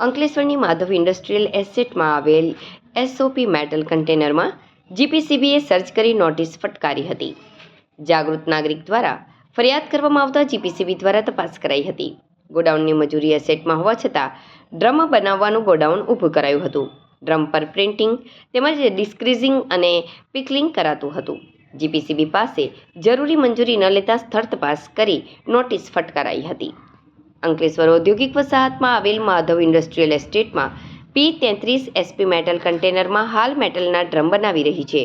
અંકલેશ્વરની Madhav industrial એસેટમાં આવેલ SOP metal કન્ટેનરમાં જીપીસીબીએ સર્ચ કરી નોટિસ ફટકારી હતી. જાગૃત નાગરિક દ્વારા ફરિયાદ કરવામાં આવતા જીપીસીબી દ્વારા તપાસ કરાઈ હતી. ગોડાઉનની મજૂરી એસેટમાં હોવા છતાં ડ્રમ બનાવવાનું ગોડાઉન ઊભું કરાયું હતું. ડ્રમ પર પ્રિન્ટિંગ તેમજ ડિસ્ક્રીઝિંગ અને પિકલિંગ કરાતું હતું. જીપીસીબી પાસે જરૂરી મંજૂરી ન લેતા સ્થળ તપાસ કરી નોટિસ ફટકારાઈ હતી. અંકલેશ્વર ઔદ્યોગિક વસાહતમાં આવેલ માધવ ઇન્ડસ્ટ્રીયલ એસ્ટેટમાં પી તેત્રીસ એસપી મેટલ કન્ટેનરમાં હાલ મેટલના ડ્રમ બનાવી રહી છે.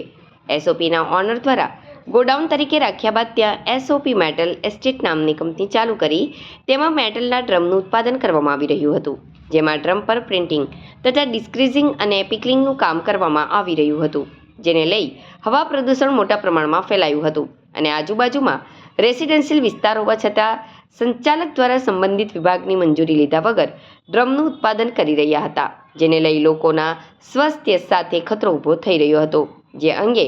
એસઓપીના ઓનર દ્વારા ગોડાઉન તરીકે રાખ્યા બાદ ત્યાં એસઓપી મેટલ એસ્ટેટ નામની કંપની ચાલુ કરી, તેમાં મેટલના ડ્રમનું ઉત્પાદન કરવામાં આવી રહ્યું હતું, જેમાં ડ્રમ પર પ્રિન્ટિંગ તથા ડિસ્ક્રીઝિંગ અને પિકલિંગનું કામ કરવામાં આવી રહ્યું હતું, જેને લઈ હવા પ્રદૂષણ મોટા પ્રમાણમાં ફેલાયું હતું અને આજુબાજુમાં રેસિડેન્શિયલ વિસ્તાર હોવા છતાં સંચાલક દ્વારા સંબંધિત વિભાગની મંજૂરી લીધા વગર ડ્રમનું ઉત્પાદન કરી રહ્યા હતા, જેને લઈ લોકોના સ્વાસ્થ્ય સાથે ખતરો ઊભો થઈ રહ્યો હતો. જે અંગે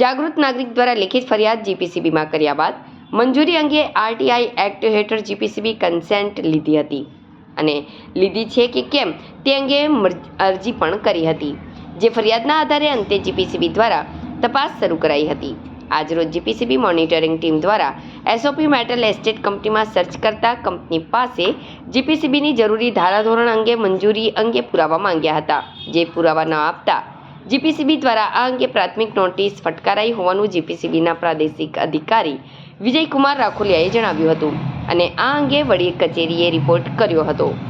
જાગૃત નાગરિક દ્વારા લેખિત ફરિયાદ જીપીસીબીમાં કર્યા બાદ મંજૂરી અંગે આરટીઆઈ એક્ટ હેઠળ જીપીસીબી કન્સેન્ટ લીધી હતી અને લીધી છે કે કેમ તે અંગે અરજી પણ કરી હતી. જે ફરિયાદના આધારે અંતે જીપીસીબી દ્વારા તપાસ શરૂ કરાઈ હતી. આજરોજ જીપીસીબી મોનિટરિંગ ટીમ દ્વારા એસઓપી મેટલ એસ્ટેટ કંપનીમાં સર્ચ કરતા કંપની પાસે જીપીસીબીની જરૂરી ધારાધોરણ અંગે મંજૂરી અંગે પુરાવા માંગ્યા હતા. જે પુરાવા ન આપતા જીપીસીબી દ્વારા આ અંગે પ્રાથમિક નોટિસ ફટકારાઈ હોવાનું જીપીસીબીના પ્રાદેશિક અધિકારી વિજયકુમાર રાખોલિયાએ જણાવ્યું હતું અને આ અંગે વડી કચેરીએ રિપોર્ટ કર્યો હતો.